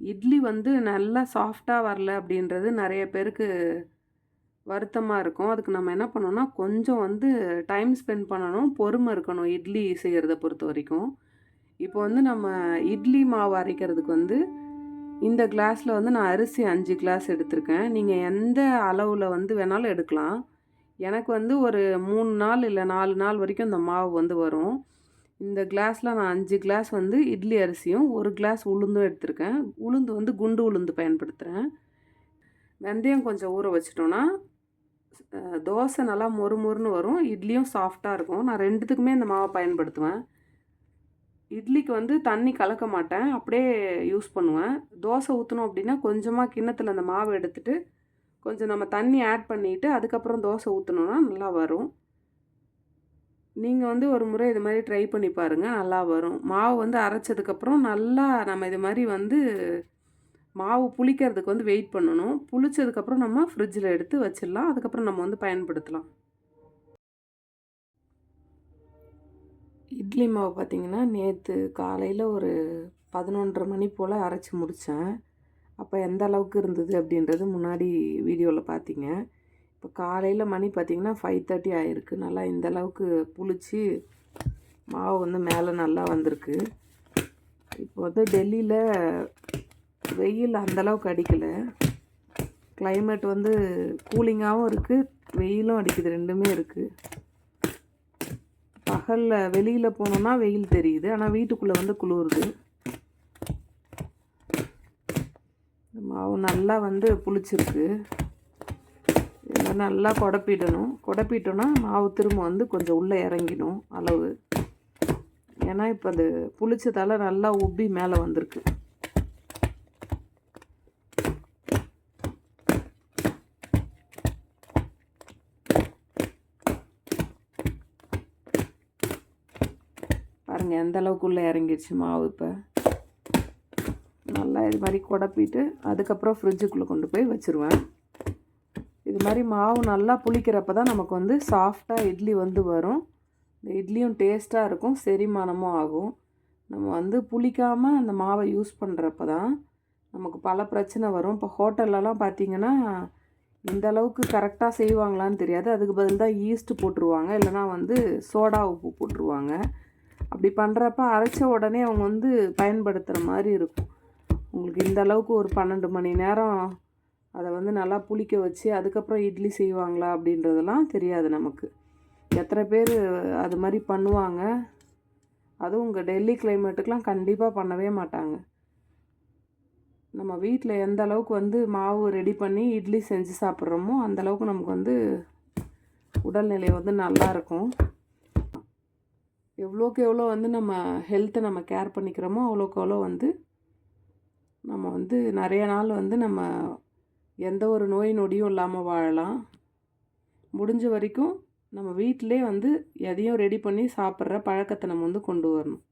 இட்லி வந்து நல்லா சாஃப்டாக வரல அப்படின்றது நிறைய பேருக்கு வருத்தமாக இருக்கும். அதுக்கு நம்ம என்ன பண்ணோம்னா கொஞ்சம் வந்து டைம் ஸ்பெண்ட் பண்ணணும். பொறுமை இருக்கணும் இட்லி செய்கிறத பொறுத்த வரைக்கும் இப்போ வந்து நம்ம இட்லி மாவு அரைக்கிறதுக்கு வந்து, இந்த கிளாஸில் வந்து நான் அரிசி அஞ்சு கிளாஸ் எடுத்திருக்கேன். நீங்கள் எந்த அளவில் வந்து வேணாலும் எடுக்கலாம். எனக்கு வந்து ஒரு மூணு நாள் இல்லை நாலு நாள் வரைக்கும் இந்த மாவு வந்து வரும். இந்த கிளாஸில் நான் அஞ்சு கிளாஸ் வந்து இட்லி அரிசியும், ஒரு கிளாஸ் உளுந்தும் எடுத்திருக்கேன். உளுந்து வந்து குண்டு உளுந்து பயன்படுத்துகிறேன் வெந்தயம் கொஞ்சம் ஊற வச்சிட்டோன்னா தோசை நல்லா மொறு மொறுன்னு வரும். இட்லியும் சாஃப்டாக இருக்கும். நான் ரெண்டுத்துக்குமே இந்த மாவை பயன்படுத்துவேன். இட்லிக்கு வந்து தண்ணி கலக்க மாட்டேன். அப்படியே யூஸ் பண்ணுவேன். தோசை ஊற்றணும் அப்படின்னா, கொஞ்சமாக கிண்ணத்தில் அந்த மாவு எடுத்துகிட்டு கொஞ்சம் நம்ம தண்ணி ஆட் பண்ணிவிட்டு அதுக்கப்புறம் தோசை ஊற்றணுன்னா நல்லா வரும். நீங்கள் வந்து ஒரு முறை இது மாதிரி ட்ரை பண்ணி பாருங்கள் நல்லா வரும். மாவு வந்து அரைச்சதுக்கப்புறம் நல்லா நம்ம இது மாதிரி வந்து மாவு புளிக்கிறதுக்கு வந்து வெயிட் பண்ணணும். புளிச்சதுக்கப்புறம் நம்ம ஃப்ரிட்ஜில் எடுத்து வச்சிடலாம். அதுக்கப்புறம் நம்ம வந்து பயன்படுத்தலாம். இட்லி மாவு பார்த்தீங்கன்னா, நேற்று காலையில் ஒரு 11:30 மணி போல் அரைச்சி முடித்தேன் அப்போ எந்த அளவுக்கு இருந்தது அப்படின்றது முன்னாடி வீடியோவில் பார்த்தீங்க. இப்போ காலையில் மணி பார்த்தீங்கன்னா, 5:30 ஆயிருக்கு. நல்லா இந்த அளவுக்கு புளிச்சு, மாவு வந்து மேலே நல்லா வந்திருக்கு. இப்போ வந்து டெல்லியில் வெயில் அந்த அளவுக்கு கிளைமேட் வந்து கூலிங்காகவும் இருக்குது வெயிலும் அடிக்குது. ரெண்டுமே இருக்குது பகலில் வெளியில் போனோம்னா வெயில் தெரியுது. ஆனால் வீட்டுக்குள்ளே வந்து குளிருது மாவு நல்லா வந்து புளிச்சிருக்கு. இத நல்லா குடப்பிடணும் குடப்பிட்டோன்னா மாவு திரும்ப வந்து கொஞ்சம் உள்ளே இறங்கிடும் அளவு. ஏன்னா, இப்போ அது புளிச்சதால் நல்லா உப்பி மேலே வந்திருக்கு. பாருங்க எந்த அளவுக்கு உள்ள இறங்கிடுச்சு மாவு இப்போ நல்லா இது மாதிரி குடப்பிட்டு அதுக்கப்புறம் ஃப்ரிட்ஜுக்குள்ளே கொண்டு போய் வச்சுருவேன். இது மாதிரி மாவு நல்லா புளிக்கிறப்ப தான் நமக்கு வந்து சாஃப்டாக இட்லி வந்து வரும். இந்த இட்லியும் டேஸ்ட்டாக இருக்கும். செரிமானமும் ஆகும். நம்ம வந்து புளிக்காமல் அந்த மாவை யூஸ் பண்ணுறப்ப தான், நமக்கு பல பிரச்சனை வரும். இப்போ ஹோட்டல்லலாம் பார்த்திங்கன்னா இந்த அளவுக்கு கரெக்டாக செய்வாங்களான்னு தெரியாது. அதுக்கு பதில் தான் ஈஸ்ட்டு போட்டுருவாங்க. இல்லைனா வந்து சோடா உப்பு போட்டுருவாங்க. அப்படி பண்ணுறப்ப அரைச்ச உடனே அவங்க வந்து பயன்படுத்துகிற மாதிரி இருக்கும். உங்களுக்கு இந்த அளவுக்கு ஒரு 12 மணி நேரம் அதை வந்து நல்லா புளிக்க வச்சு, அதுக்கப்புறம் இட்லி செய்வாங்களா அப்படின்றதெல்லாம் தெரியாது நமக்கு. எத்தனை பேர் அது மாதிரி பண்ணுவாங்க. அதுவும் உங்கள் டெல்லி கிளைமேட்டுக்கெலாம் கண்டிப்பாக பண்ணவே மாட்டாங்க. நம்ம வீட்டில் எந்த அளவுக்கு வந்து மாவு ரெடி பண்ணி இட்லி செஞ்சு சாப்பிட்றோமோ அந்த அளவுக்கு நமக்கு வந்து உடல்நிலை வந்து நல்லாயிருக்கும் எவ்வளோக்கு எவ்வளோ வந்து நம்ம ஹெல்த்தை நம்ம கேர் பண்ணிக்கிறோமோ, அவ்வளோக்கு அவ்வளோ வந்து நம்ம வந்து நிறைய நாள் வந்து நம்ம எந்த ஒரு நோய் நொடியும் இல்லாமல் வாழலாம். முடிஞ்ச வரைக்கும் நம்ம வீட்டிலே வந்து எதையும் ரெடி பண்ணி சாப்பிட்ற பழக்கத்தை நம்ம வந்து கொண்டு வரணும்.